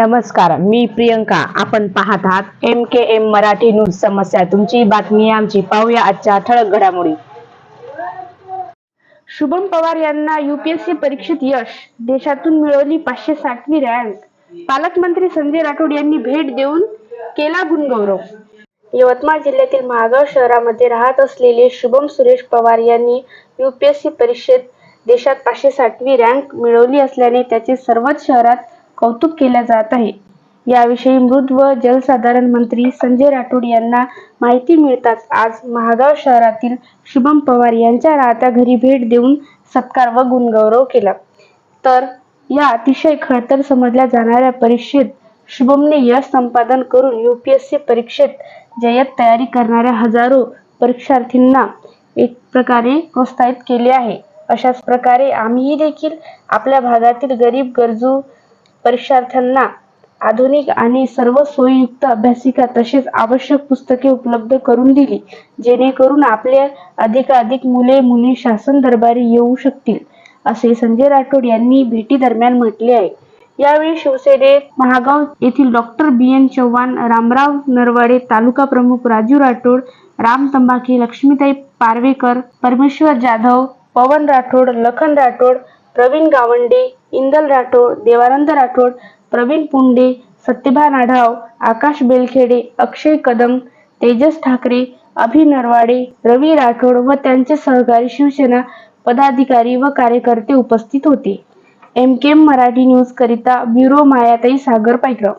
नमस्कार मी प्रियंका. आपण पाहत आहात M K M Marathi news समस्या. तुमची बातमी आमची पाहूया आजच्या ठळक घडामोडी. शुभम पवार यांना युपीएससी परीक्षेत यश. देशातून मिळवली पाचशे साठवी रँक. पालकमंत्री संजय राठोड यांनी भेट देऊन केला गुणगौरव. यवतमाळ जिल्ह्यातील महागाव शहरामध्ये राहत असलेले शुभम सुरेश पवार यांनी युपीएससी परीक्षेत देशात पाचशे साठवी रँक मिळवली असल्याने त्याचे सर्वच शहरात कौतुक केले जात आहे. याविषयी मृद व जलसाधारण मंत्री संजय राठोड यांना माहिती मिळताच आज महागाव शहरातील शुभम पवार यांच्या राहत्या घरी भेट देऊन सत्कार व गुणगौरव केला. तर या अतिशय खडतर समजल्या जाणाऱ्या परीक्षेत शुभमने यश संपादन करून यूपीएससी परीक्षेत जय्यत तयारी करणाऱ्या हजारो परीक्षार्थींना एक प्रकारे प्रोत्साहित केले आहे. अशाच प्रकारे आम्हीही देखील आपल्या भागातील गरीब गरजू परीक्षार्थ्यांना आधुनिक आणि सर्व सोयीयुक्त अभ्यासिका तसेच आवश्यक पुस्तके उपलब्ध करून दिली जेणेकरून आपले अधिकाधिक मुले मुली शासन दरबारी येऊ शकतील असे संजय राठोड यांनी भेटी दरम्यान म्हटले आहे. यावेळी शिवसेनेत महागाव येथील doctor B. N. Chavan Ramrao Narwade तालुका प्रमुख राजू राठोड राम तंबाखे लक्ष्मीताई पारवेकर परमेश्वर जाधव पवन राठोड लखन राठोड प्रवीण गावंडे इंदल राठोड देवानंद राठोड प्रवीण पुंडे सत्यभान आढाव आकाश बेलखेडे अक्षय कदम तेजस ठाकरे अभि नरवाडे रवी राठोड व त्यांचे सहकारी शिवसेना पदाधिकारी व कार्यकर्ते उपस्थित होते. एम के मराठी न्यूज करिता ब्युरो मायाताई सागर पायक्रम